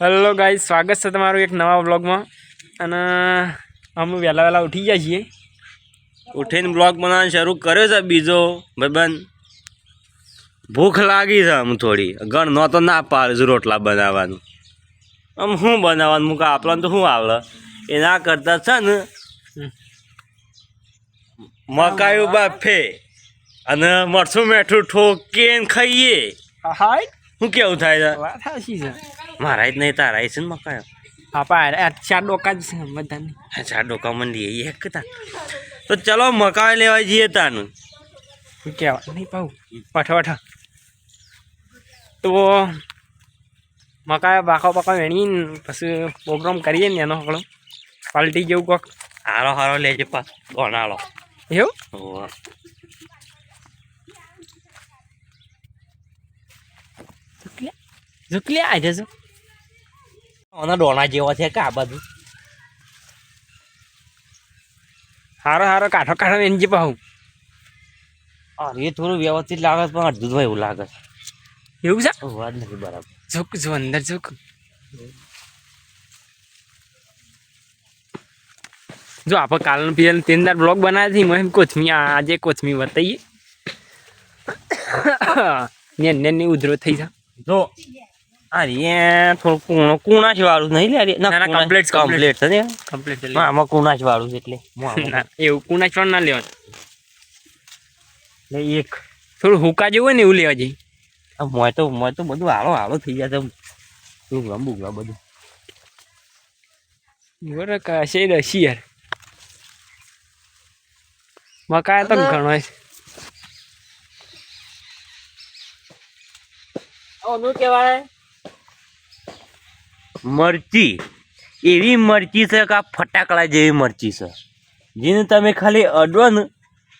Hello guys સ્વાગત છે તમારું એક નવા બ્લોગમાં અને અમે વહેલા વહેલા ઉઠી ગયા છીએ. ઉઠીને બ્લોગ બનાવવાનું શરૂ કર્યો છે બીજો. ભાઈબંધ ભૂખ લાગી છે આમ થોડી. ગણ નો તો ના પાડે રોટલા બનાવવાનું. આમ શું બનાવવાનું? મૂકા આપણને તો શું આવડે? એના કરતાં છે ને. મકાઈ બાફે અને મરસું મેઠું ઠોકીને ખાઈએ. હું કેવું થાય છે. મારા જ નહીં તારા છે ને મકાયો. આપા ચાર ડોકા જ છે બધાને. ચાર ડોકા મંડી એક કતા તો ચલો મકાઈ લેવા જઈએ તાનું. શું કહેવાય? નહીં પાઉં. વઠ વઠ તો મકા બાકો બાકો વેણી પછી પ્રોગ્રામ કરીએ ને એનો હકડો પાલટી જેવું કોક. હારો હારો લેજે પાસ ગણાળો એવું? હોવે. ઝુકલી આજે જજો આના ડોણા જેવા છે કે આ બધું હારો હારો કાઠો કાઠો એન જે પાઉં અરે થોડું વ્યવસ્થિત લાગે પણ અડધું એવું લાગે એવું છે? વાત નથી બરાબર. ઝુક જો અંદર ઝુક જો આપણે કાલનો પીએલ તેનદાર બ્લોગ બનાવ્યા છે મેં કોથમી આજે કોથમી બતાવીએ ને ને ઉધરો થઈ જા. જો અરે થોડું કૂણો કુણાશ વાળું નહીં લે ના, ના, complete. કમ્પ્લીટ છે ને? કમ્પ્લીટ હા, આમાં કુણાશ વાળું છે એટલે. એવું કુના ચોણ ના લેવાનું. એટલે એક. થોડું હુકા જેવું હોય ને એવું લેવા જઈ. આ મોય તો મોય તો બધું હાલો હાલો થઈ જાય છે. બુગલા બુગલા બધું. બરાબર કશે રસી યાર મકાય તો ઘણો છે. કહેવાય? મરચી. એવી મરચી છે કે આ ફટાકડા જેવી મરચી છે. જેને તમે ખાલી અડવો ને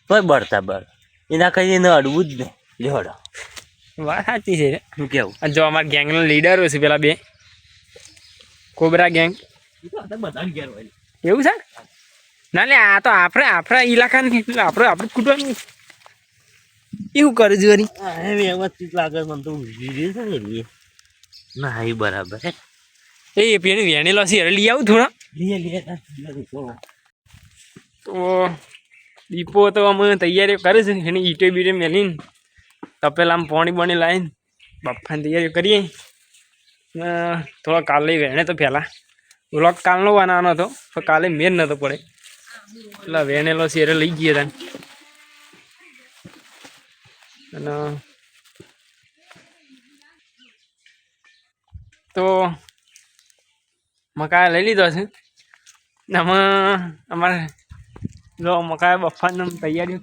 તો બળતા બળ. એના કઈ એને અડવું જ નહીં. જોડો વાત સાચી છે રે. શું કેવું? જો અમારા ગેંગના લીડરો છે પેલા બે. Cobra gang. એવું છે? ના લે આ તો આપણે આપણા ઇલાકાની આપણે આપણે કૂટવાનું એવું કરે હા, વ્યવસ્થિત લાગે મને તો. ના એ બરાબર હે. એ પેલી વેણેલો છે અરે લઈ આવું થોડા. લઈએ લે લે, લે. તો દીપો તો અમે તૈયારીઓ કરે છે એની ઈટો બીટો મેલીને તપેલામાં પાણી બાણી લાવીને બાફાની તૈયારીઓ કરીએ. થોડા કાલે વેણે તો પહેલાં વ્લોગ કાલનો બનાવવાનો હતો પણ કાલે મેર નહોતો પડે. એટલે વેણેલો છે એટલે લઈ ગયા તને. અને તો મકાઈ લઈ લીધો છે. આમાં અમારે લો મકાઈ બફાની તૈયારીઓ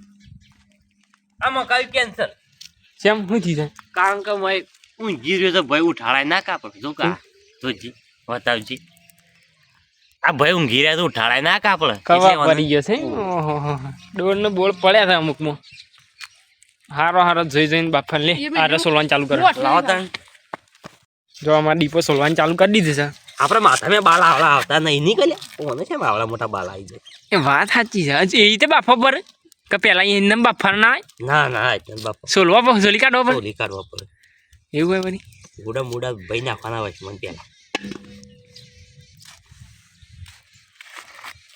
આ મકાઈ કેન્સલ. કેમ? શું થઈ જાય કારણ કે મેં ઊંઘી રહ્યો તો ભાઈ ઉઠાડાય ના કાપડ. જો કા જોજી બતાવજી. આ ભાઈ ઊંઘી રહ્યા તો ઉઠાડાય ના કાપડ. કવા પડી ગયો છે. ડોર ને બોળ પડ્યા હતા અમુકમાં. હારો હારો જોઈ જોઈને બાફા લે. આ સોલવાનું ચાલુ કરે. લાવો તણ. જો અમારા દીપો સોલવાનું ચાલુ કરી દીધું છે. આપણે માથામાં બાલા આવડા આવતા નહીં નીકળ્યા કોને છે આવડા મોટા બાલા આવી જાય? એ વાત સાચી છે. હજી એ રીતે બાફા પર? કે પેલા એને બાફા ના ના ના બાપા સોલવા પર સોલી કાઢવા પર? સોલી કાઢવા પડે એવું હોય બની? ગુડા મુડા ભાઈ નાખવાના હોય મને પેલા.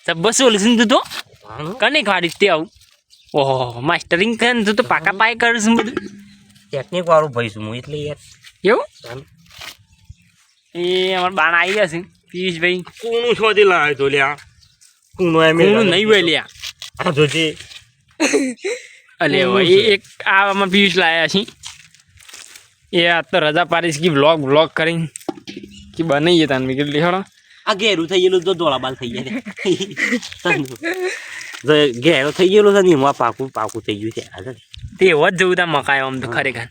જબ્બર સોલ્યુશન તું તો? આનું કને ખાડી તે આવું? ઓહો માસ્ટરિંગ કરે તું તો પાકા પાય કરું છું બધું? ટેકનિક વાળું ભાઈ છું હું એટલે યાર. એવું? એ અમારા બાણ આવી ગયા છે પિયુષભાઈ. કૂણું શોધી લાવ્યો તો લ્યા. કૂણો એમ નહીં હોય લ્યા. આ જોજે અલે એ એક આ આમાં પિયુષ લાવ્યા છે. એ આ તો રજા પાડીશ કે વ્લોગ વ્લોગ કરીને. કે બનાવીએ તાન મેં કીધું લેહડો આ ઘેરું થઈ ગયેલું તો ધોળા બાલ થઈ ગયા જો ઘેરો થઈ ગયેલું છે ને એમાં પાકું પાકું થઈ ગયું છે. તે એવો જ જવું તા મકાય આમ તો ખરેખર.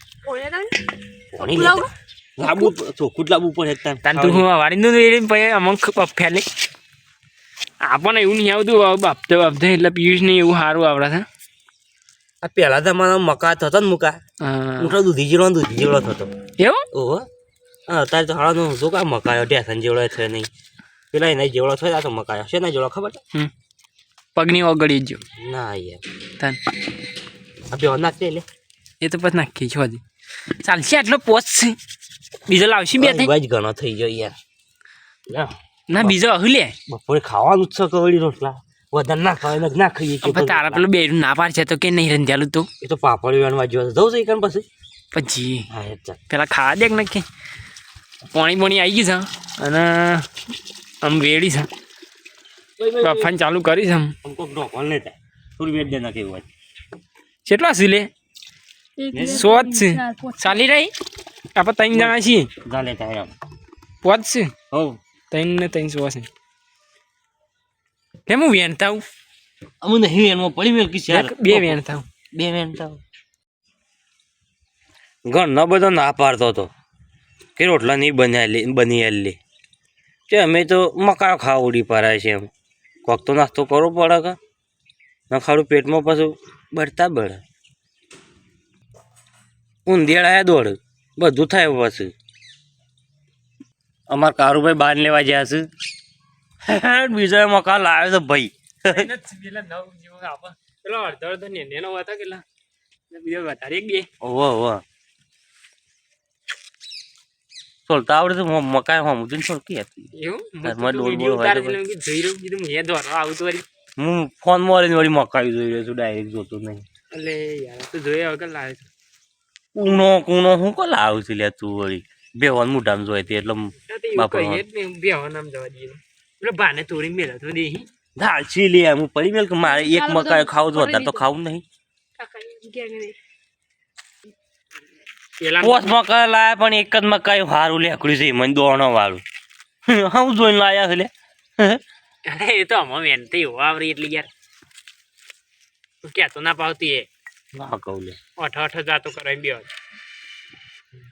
લાંબુ ચોખ્ખું લાંબુ પડે. તાન તું હું વાળી દઉં એ પછી અમુક ફેલે. આપણને એવું નહીં આવતું બાપતે બાપતે એટલે પિયુષ નહીં એવું સારું આવડે છે. આ પહેલા જમાના મકા થતો ને મુકા. મોટો દૂધી જેવડો દૂધી જેવડો થતો. એવું? ઓહો. અત્યારે તો હાળો નું શું કા મકાયો ઢેસન જેવડો છે નહીં. પેલા એના જેવડો થયો આ તો મકાયો છે ના જેવડો ખબર છે? પગની ઓગળી જ ના યાર. તન. આપણે નાખ દે લે. એ તો પછી નાખી છો ચાલશે આટલો પોચ છે. બીજો લાવશી બે થઈ જ ઘણો થઈ ગયો યાર. ના બીજો હુ લે. બપોરે ખાવાનું છે કવડી રોટલા. વધારે ના ખાવે ના ખાઈએ કે તારા પેલું બે ના પાર છે તો કે નહીં રંધાલું તું? એ તો પાપડ વેણવા જેવા જવું છે કારણ પછી? પછી. પેલા ખાવા દેખ ને કે? પાણી પાણી આવી ગયું છે અને આમ રેડી છે. બફાન ચાલુ કરીશ આમ. ઢોકોલ લેતા થોડી વેટ દેના કેવું હોય. કેટલા છે સો જ છે. ચાલી રહી? આપણે ત્રણ જણા છીએ ગાલે તારા પહોંચશે હો ત્રણ ને ત્રણ સો છે કેમ હું વેન થાવ અમુ નહીં વેનમાં પડી મેં કીશ યાર બે વેન થાવ બે વેન થાવ ઘણો બધો ના પાડતો હતો કે રોટલા નહીં બનાવેલી બની આવેલી કે અમે તો મકા ખાવા ઉડી પડાય છે એમ કોક તો નાસ્તો કરવો પડે કે ન ખાડું પેટમાં પાછું બળતા બળે ઊંધિયાળા દોડ બધું થાય પાછું અમાર કારુભાઈ બહાર લેવા ગયા છે બીજો મકાન લાવ્યો છે ભાઈ. પેલા નવ જેવો આપે. પેલો અડધો અડધો નેનો હતા કેટલા? બીજો વધારે એક બે. ઓવો ઓવો સોલતા આવડે તો મકાઈ હમ ઉદીન સોલકી હતી. એવું? ડોલ બોલ હોય જોઈ રહ્યું કીધું તો વળી. હું ફોનમાં વળી મકાઈ જોઈ રહ્યો છું ડાયરેક્ટ જોતો નહીં. એટલે યાર તું જોયા વગર લાવે છે? કૂણો કૂણો હું કો લાવું છું લે તું વળી? બેવાન મોઢામાં જોઈ હતી એટલે બાપા કહીએ જ નહીં બે હવા નામ જવા દઈએ એટલે બાને તોડી મેળો તો દેહી. છી લે હું પડી મેલ કે મારે એક મકાઈ ખાવું તો વધારે તો ખાવું નહીં. પોસ મકાઈ લાયા પણ એક જ મકાઈ સારું લેકડ્યું છે મને દોણો વાળું. હું જોઈને લાયા છે લે એ તો અમે મહેનતી હોવા આવરી એટલે યાર. તું તો ના પાવતી એ. ના કહું લે. અઠ અઠ જાતો કરાવી બે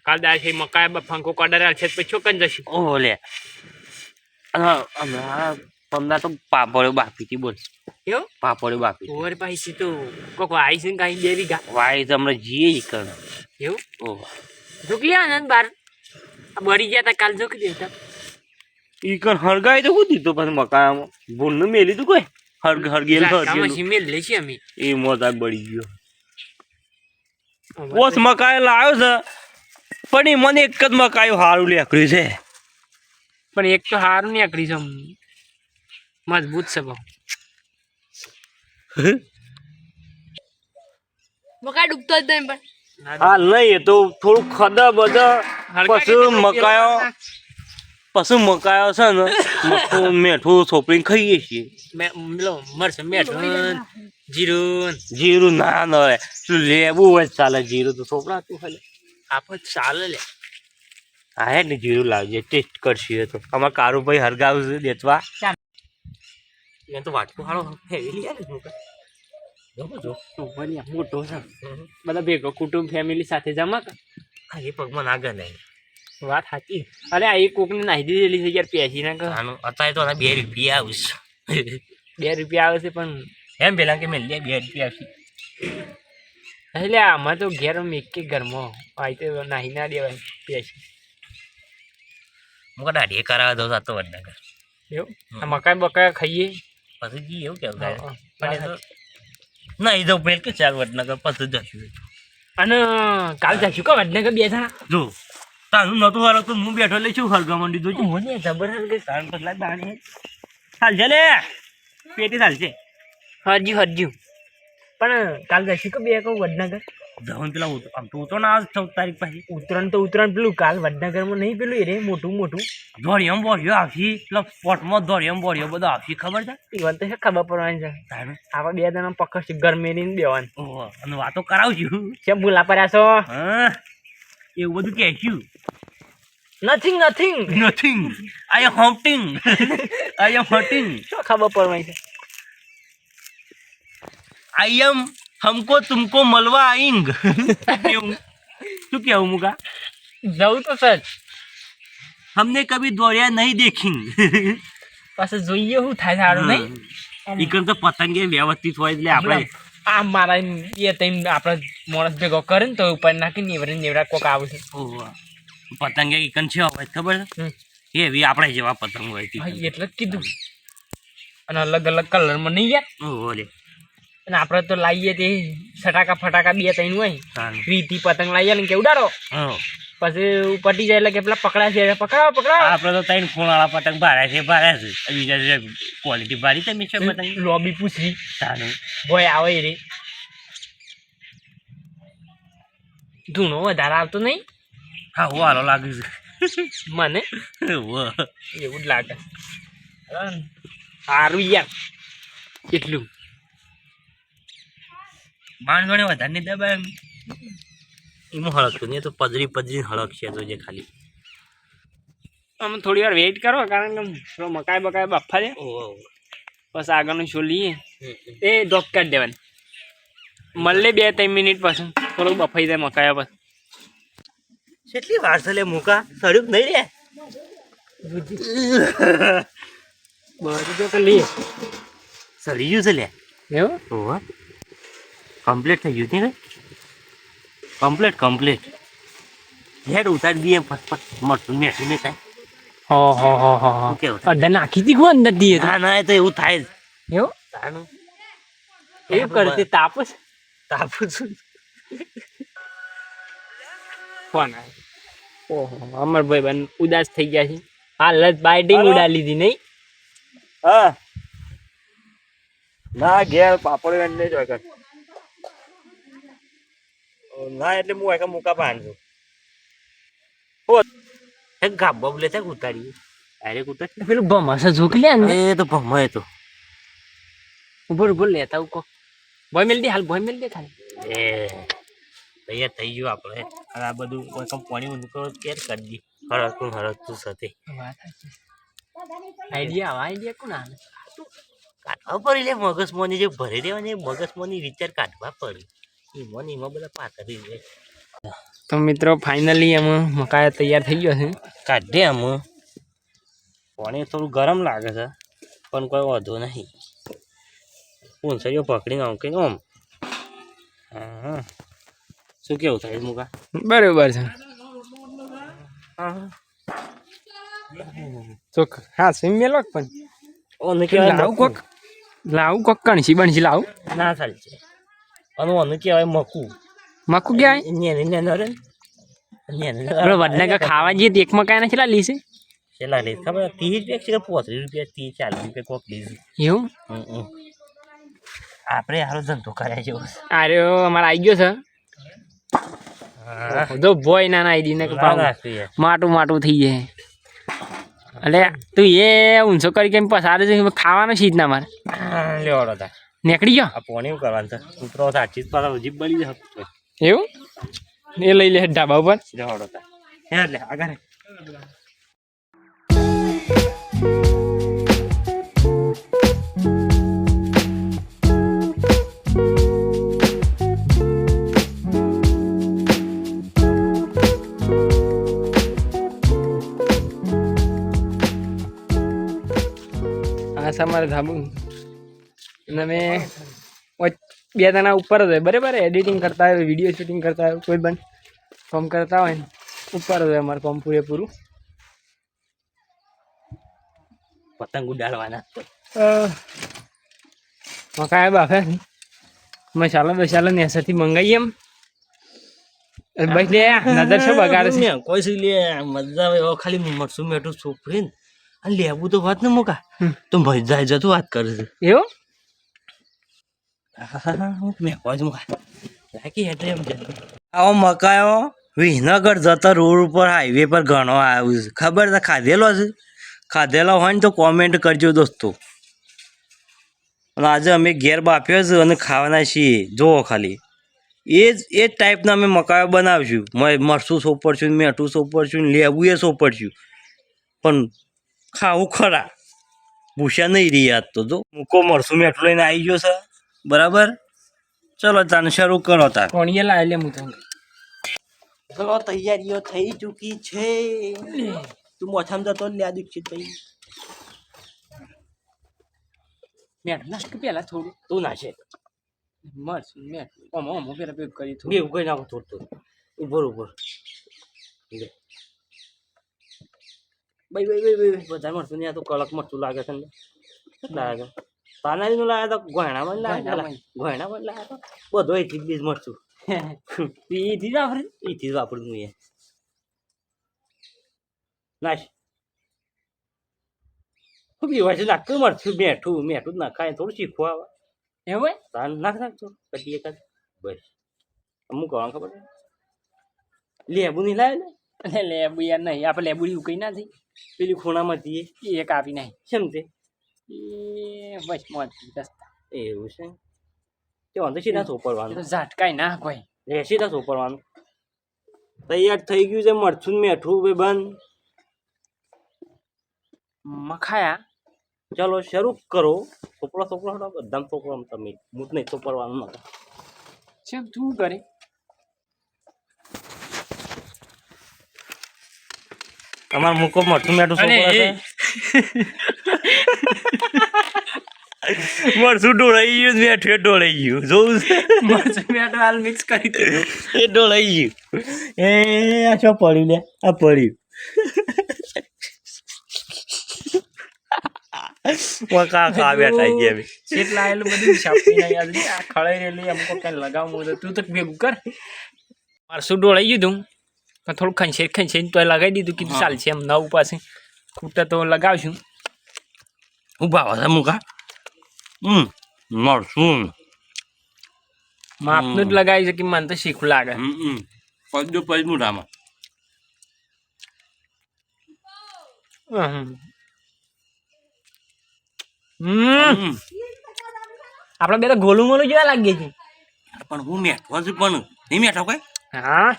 કાલ દાળ છે મકાઈ બફાંકો કડર છે પછી ચોકન જશે? લે. હા તો પાપડ્યો બાકી બોલ. એવું? પાપડ્યો પાછી તો કોક આઈ છે ને કાંઈ બે વીઘા વાય તમને જીએ ઈ કર એવું? ઓહ. ઝૂકી આનંદ બાર. બળી ગયા તા કાલ ઝૂકી દેતા. ઈ કર હરગાઈ તો હું દીધો? પછી મકાનમાં ભૂલનું મેલી તું કોઈ? હરગ હરગેલ હરગેલ મશીન મેલ લે છે અમે. એ મોટા બળી ગયો. ઓસ મકાઈ લાવ્યો છે. પણ એ મને એક જ મકાઈ સારું લેકડ્યું છે. પણ એક તો હારું નીકળી છે. મજબૂત છે બહુ. મકાઈ ડૂબતો જ નહીં પણ. હાલ નહીં એ તો થોડું ખદા બધા. પછી મકાયો પછી મકાયો છે ને મેઠું સોપડીને ખાઈએ છીએ. મે મેઠું જીરું જીરું ના ન હોય તું લેવું હોય ચાલે. જીરું તો સોપડાતું હલે. આપણે ચાલે લે. હા હે ને જીરું લાવજે. ટેસ્ટ કરશું તો. અમાર કારુભાઈ હરગાવશે દેતવા. એ તો વાટકો હાળો ફેરી આ મોટો છે. બધા ભેગો કુટુંબ ફેમિલી સાથે જમા કા. એ પગમાં ના ગણાય. વાત સાચી. અરે આ એક કોકને નાહી દીધેલી છે યાર પેસી ના અત્યારે તો બે રૂપિયા આવશે. બે રૂપિયા આવે છે પણ એમ પેલા કે મેં લે બે રૂપિયા આવશે એટલે આમાં તો ઘેર એક કે ઘરમાં. આઈ તો નાહી ના દેવાય પેસી મુકા દાઢી કરાવે તો સાતો વડનગર એવું? મકાઈ બકાઈ ખાઈએ? પછી જી એવું કેવું થાય. પણ એ તો ના એ તો પેલ કે ચાર વડનગર પછી જશું. અને કાલ જશું કે વડનગર બે જણા? જો તારું નતું હાલો તો હું બેઠો લઈ છું? હરગા મંડી જોજો મને જબરદસ્ત કે તારણ પતલા દાણે હાલ જલે પેટી ચાલ છે હરજ્યું હરજ્યું પણ કાલ જશું કે બે કહું વડનગર? જવાનું પેલા આમ તો ઉતો ના ચૌદ તારીખ પછી. ઉત્તરાયણ તો ઉત્તરાયણ પેલું કાલ વડનગરમાં નહીં પેલું રે મોટું મોટું. દોડિયમ બોડિયો આવશી પેલા સ્પોટમાં દોડિયમ બોડિયો બધો આવશી ખબર છે? ઈવન તો છે ખબર પડવાની છે. આપણે બે જણા પકડશું ગરમી બેવાનું ઓહો અને વાતો કરાવશું કેમ ભૂલા પડ્યા છો? હા એવું બધું કહેશું nothing nothing nothing I am hunting I am hunting શું ખબર પડવાની છે? आई एम हमको तुमको मलवा आएंग क्यों तू क्या हूँ मुका જવું તો સર हमने कभी दौड़िया नहीं देखी પાછું જોઈએ શું થાય સારું નહીં ઈકન તો પતંગે વ્યવસ્થિત હોય એટલે આપણે આ મારા એ તઈ આપણે માણસ ભેગો કરે ને તો ઉપર નાખી નેવરે નેવરા કોક આવશે ઓહો. પતંગે ઈકન છે હોય ખબર હમ. છે એવી આપણે જેવા પતંગ હોય હા, તી. એટલે જ કીધું અને અલગ અલગ કલરમાં નહીં યાર ઓહો લે અને આપણે તો લાવીએ તે ફટાકા ફટાકા બે ત્રણ હોય. રીતિ પતંગ લાવીએ ને કે ઉડાડો? હો. પછી પટી જાય એટલે કે પેલા પકડા છે પકડાવો પકડાવો. આપણે તો ત્રણ ખૂણાવાળા પતંગ ભાર્યા છે ભાર્યા છે. બીજા ક્વોલિટી ભારી તમે છે પતંગ? લોબી પૂછવી સારું. ભોય આવે રે. ધૂણો વધારે આવતો નહીં? હા હું હાલો લાગે મને? છે વાહ. એવું જ લાગે. સારું યાર. એટલું. માણ ગણે વધારે નહીં દબાય એમ. એમાં હળકતું નહીં તો પદરી પદરી હળક છે તો જે ખાલી. આમ થોડી વાર વેઇટ કરો કારણ કે મકાઈ બકાઈ બફા છે ઓહો બસ આગળનું શું લઈએ. એ ડ્રોપ કાઢ દેવાની. મળે બે ત્રણ મિનિટ પછી. થોડુંક બફાઈ જાય મકાઈ પર કેટલી વાર છે લે મુકા? સડ્યું નહીં રે. બધું તો લઈએ. સરી ગયું છે લે. એવું? ઓહો. કમ્પ્લીટ થઈ ગયું ને? કમ્પ્લીટ કમ્પ્લીટ હેડ ઉતારી દઈએ ફટફટ મળતું ને થાય? હો હો હો હો હો. શું થાય? અડધા નાખી હતી કોણ અંદર દીએ ના ના તો એવું થાય જ. એવું? તાનું. એવું કરતી તાપસ તાપું છું. ફોન ઓહો અમરભાઈ બન ઉદાસ થઈ ગયા છે. હાલ જ બાઇટિંગ ઉડા લીધી નહીં? હા. ના ઘેર પાપડ વેણ નહીં જોઈ કર ના એટલે હું એક મુકા પાન છું. ગાબો બોલે છે ઉતારી અરે ઉતાર પેલું ભમાસા ઝોકી લે ને. એ તો ભમાય તો. ઉભર ઉભર લેતા ઉકો ભોય મેલ દે હાલ ભોય મેલ દે ખાલી એ તૈયાર થઈ ગયું આપણે. આ બધું કોઈ કમ પાણી ઊંધું કરો કેર કરી દી. હરતું હરતું સાથે. આઈડિયા આવા આઈડિયા કોણ ના કાઢવા પડી લે મગજમોની જે ભરી દેવાની મગજમાંની વિચાર કાઢવા પડી. એમાં એમાં તો મિત્રો ફાઇનલી એમ મકાઈ તૈયાર થઈ ગયો છે. કાઢે આમ પાણી થોડું ગરમ લાગે છે પણ કોઈ વાંધો નહીં. પૂંછડીઓ પકડીને આમ કે આમ હા શું કેવું થાય મુકા? બરાબર છે. તો હા સીમ મેલો પણ? લાવું કોક. લાવું કોક કણસી બણસી લાવું. ના ચાલે છે. અને ઓને કહેવાય મકુ મકુ ક્યાંય નેને નેનો રે નેને વડનગર ખાવા જઈએ તો એક મકાઈ ના કેટલા લીશે છેલ્લા લે ખબર ત્રીસ રૂપિયા છે પોત્રીસ રૂપિયા ત્રીસ ચાલીસ રૂપિયા કોક લીધું એવું. આપણે હારો ધંધો કર્યા છે. અરે અમારે આવી ગયો છે જો ભોય ના ના દીને. માટું માટું થઈ જાય એટલે તું એ ઊંચો કરી કેમ પસાર છે ખાવાનો છે જ ના મારે લેવાડો તા નીકળી ગયો પોણી શું કરવાનું છે. કૂતરો સાચી જ પાછા જીભ બળી જશે એવું? એ લઈ લે ઢાબા ઉપર. જવાડો તા હે લે આગળ. આ અમારે ધાબુ. અને અમે બે દાના ઉપર જ હોય. બરાબર એડિટિંગ કરતા હોય વીડિયો શૂટિંગ કરતા હોય કોઈ પણ કામ કરતા હોય ને ઉપર જ હોય અમારે કામ પૂરેપૂરું. પતંગ ઉડાડવાના. મકાઈ બાફે મસાલો બસાલો નેસરથી મંગાવીએ એમ. ભાઈ લે નજર શું બગાડે છે? કોઈ સી લે મજા આવે ખાલી મરસું મેઠું ચોપડીને અને લેવું તો વાત ને મુકા. તું તો ભાઈ જાય જતું વાત કરે છે. એવું મેં કોઈ જ મુકા રાખી હેઠે એમ જાય આવો મકાયો. વિસનગર જતા રોડ ઉપર હાઈવે પર ઘણો આવ્યું છે. ખબર છે, ખાધેલો છે? ખાધેલો હોય ને તો કોમેન્ટ કરજો દોસ્તો. અને આજે અમે ઘેર બાફ્યો છે અને ખાવાના છીએ. જુઓ ખાલી. એ જ એ જ ટાઈપના અમે મકાયો બનાવશું. મેં, મરચું સોપડશું ને મેઠું સોપડશું, ને લેવું એ સોપડશું. પણ ખાવું ખરા. ભૂસ્યા નહીં રહી યાદ તો, જો. મૂકો મરસું મેઠું લઈને આવી ગયો છે. બરાબર? ચલો તાને શરૂ કરો તાર કોણીએ લાવે લે હું તને. ચલો તૈયારીઓ થઈ ચૂકી છે. તું મોથામ જતો લ્યા દીક્ષિત ભાઈ. મેટ લાસ્ટ પેલા થોડું તું નાશે મસ્ત મેટ ઓમ ઓમ પેલા પેક કરી બે એવું ઊભો નાખો થોડું થોડું ઉપર લે. ભાઈ ભાઈ ભાઈ ભાઈ બધા મરતું નહીં આ તો કડક મરતું લાગે છે ને. લાગે? પાનારી નું લાયા તો ઘોયણામાં લાગે ઘોયણામાં. ઘોયણામાં લાગે તો. બધો એથી બીજ મરચું. ઈ થી જ વાપરે એથી જ વાપરું હું એ. નાશ. શું બી હોય છે નાખતું મરચું મેઠું મેઠું જ નાખાય થોડું શીખવા આવે. એમ હોય? તાન નાખ નાખતો પછી એકાદ. બસ. અમુક કરવાનું ખબર લેબુ નહીં લાવે ને? લેબુ યાર નહીં આપણે લેબુ ઉકઈ ના થઈ. પેલી ખૂણામાં જઈએ. એ કાપી નાખી. કેમ તે? એ બસ મોજ દસ્તા એવું છે? તે વાંધો સીધા એ તો સોપરવાનું ઝાટકાય ના કોઈ. રે સીધા સોપરવાનું તૈયાર થઈ ગયું છે મરચું ને મેઠું બે બંધ. મખાયા. ચલો શરૂ કરો. સોપડો સોપડો હડો બધા સોપડો તમે. મૂત નહીં સોપરવાનું નકર. છે તું કરે? તમારે મૂકો મઠું મેઠું સોપડો એ- ઢોળાઈ ગયું મેઠું ઢોળાઈ ગયું જોઉં મરચું મેટો હાલ મિક્સ કરી દીધું. એ ડોળાઈ ગયું. એ આ શું પડ્યું લે આ પડ્યું વકા ખા બેઠા ગયા. કેટલા આયેલું બધું છાપી ના યાદ આ ખળાઈ રહેલી અમુક કઈ લગાવવું તો તું તો ભેગું કર. મારસું ડોળાઈ ગયું તું. પણ થોડું ખંચે ખંચે તો લગાવી દીધું. કીધું ચાલશે એમ નવું પાસે ખૂટા તો લગાવશું. ઊભા હતા મુકા હમ મરશું માપનું જ લગાવી છે કે મને તો શીખવું લાગે. હમ હમ. પજ્જો પજ મોઢામાં હમ. હમ. હમ. આપણે બે તો ગોલું મોલું જેવા લાગીએ છે પણ હું મેઠો છું પણ. નહીં મેઠો કઈ? હા.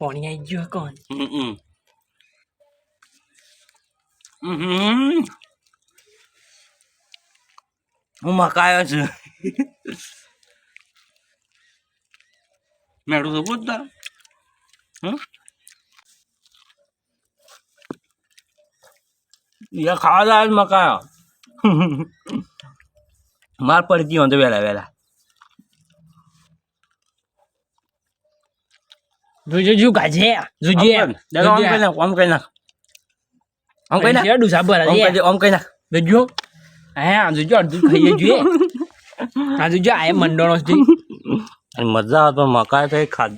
પાણી આવી ગયો કોણ? હમ. હું મકાયો છું મેઠું તો પૂછતા હમ યા ખાવા જાય મકાયો માર પડી ગયો તો વહેલા વહેલા જોજો જુ ગાજે જોજે નાખ આમ કઈ નાખ આમ કઈ આમ ભરા કઈ દે, આમ કઈ નાખ જોજો હા જોજો અડધું ખાઈએ જોઈએ હા જોજો આ મંડળો છે અને મજા આવે તો મકાઈ તો ખાદ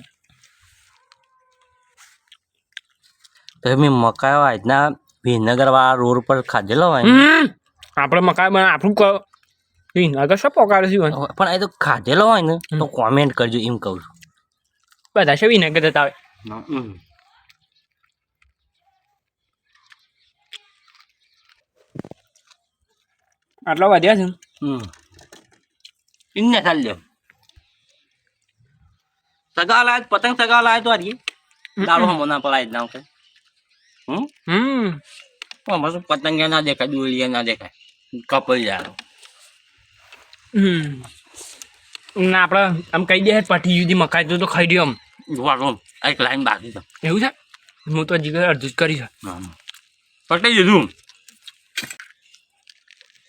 તમે મકાઈ આજના વિનગર વાળા રોડ પર ખાધેલો હોય આપણે મકાઈ બના આપણું ક આગળ શું પકાડે છે પણ એ તો ખાધેલો હોય ને તો કોમેન્ટ કરજો એમ કહું છું બધા છે વિનેગર જતા આવે આટલા વધ્યા છે? હમ. ઇન્ને ચાલ લ્યો. સગા લાય પતંગ સગા લાય તો આજે દારૂ હમો ના પડાય જ ના કે હમ? હમ. આમાં પતંગ ના દેખાય દોલિયા ના દેખાય? કપલ જાય હમ. ના આપણે આમ કહી દે પટી જુદી મકાઈ તો તો ખાઈ દઉં આમ. વાળો એક લાઈન બાકી છે. એવું છે? હું તો હજી અડધું જ કરી છે. પટી દીધું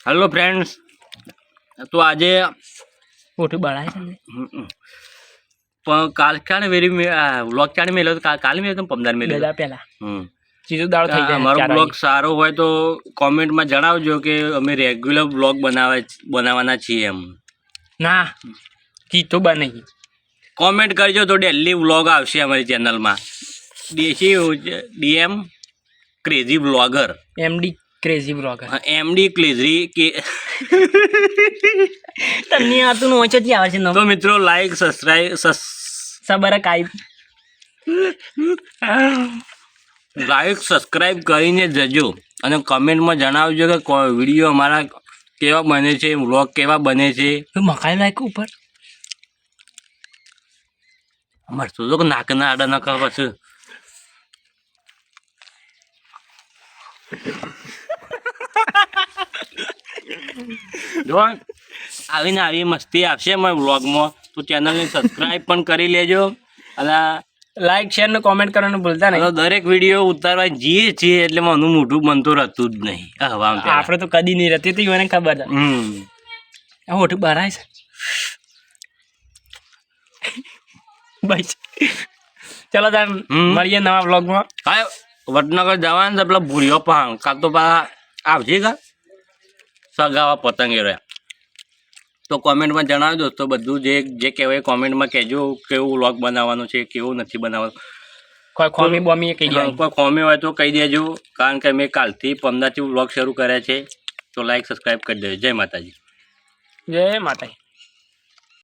હેલો ફ્રેન્ડ્સ તો આજે મોટું બળાય છે પણ કાલ ક્યાં વેરી વ્લોગ ક્યારે મેલ્યો હતો? કાલ કાલે તો પમદાર? દાડા પહેલા. ચીજો દાળ થઈ જાય અમારો ચાર બ્લોગ સારો હોય તો કોમેન્ટમાં જણાવજો કે અમે રેગ્યુલર બ્લોગ બનાવે બનાવવાના છીએ એમ. ના કીધું બને કોમેન્ટ કરજો તો ડેલી વ્લોગ આવશે અમારી ચેનલમાં દેશી DM crazy blogger MD crazy blogger MD ક્લેઝરી કે તમને આતું ઓછો આવે છે તો મિત્રો લાઈક સબસ્ક્રાઈબ સબર કાઈ લાઈક સબસ્ક્રાઈબ કરીને જજો. અને કમેન્ટમાં જણાવજો કે વીડિયો અમારા કેવા બને છે વ્લોગ કેવા બને છે. મકાઈ લાઈક ઉપર? અમારે શું તો નાકના આડા ન કરવા છે જો આવીને આવી મસ્તી આપશે અમારા વ્લોગમાં. તો ચેનલને સબસ્ક્રાઇબ પણ કરી લેજો અને લાઈક શેર ને કોમેન્ટ કરવાનું ભૂલતા નહીં. દરેક વીડિયો ઉતારવા જઈએ છીએ એટલે મારું મોઢું બનતું રહેતું જ નહીં. હવા આપણે તો કદી નહીં રહેતી હતી મને ખબર છે. આ મોટું બરાય છે. બસ. ચલો તાર મળીએ નવા બ્લોગમાં કાંઈ વડનગર જવાનું છે પેલા ભૂરિયો પહાણ. કાં તો પા આવશે કા? સગાવા પતંગે રહ્યા. તો કોમેન્ટમાં જણાવજો દોસ્તો બધું જે જે કહેવાય કોમેન્ટમાં કહેજો કેવું વ્લોગ બનાવવાનું છે કેવું નથી બનાવવાનું. કોઈ ખોમી બોમી કહી દેજો કોઈ ખોમી હોય તો કહી દેજો કારણ કે મેં કાલથી પમદાથી વ્લોગ શરૂ કર્યા છે. તો લાઈક સબસ્ક્રાઈબ કરી દેજો. જય માતાજી. જય માતા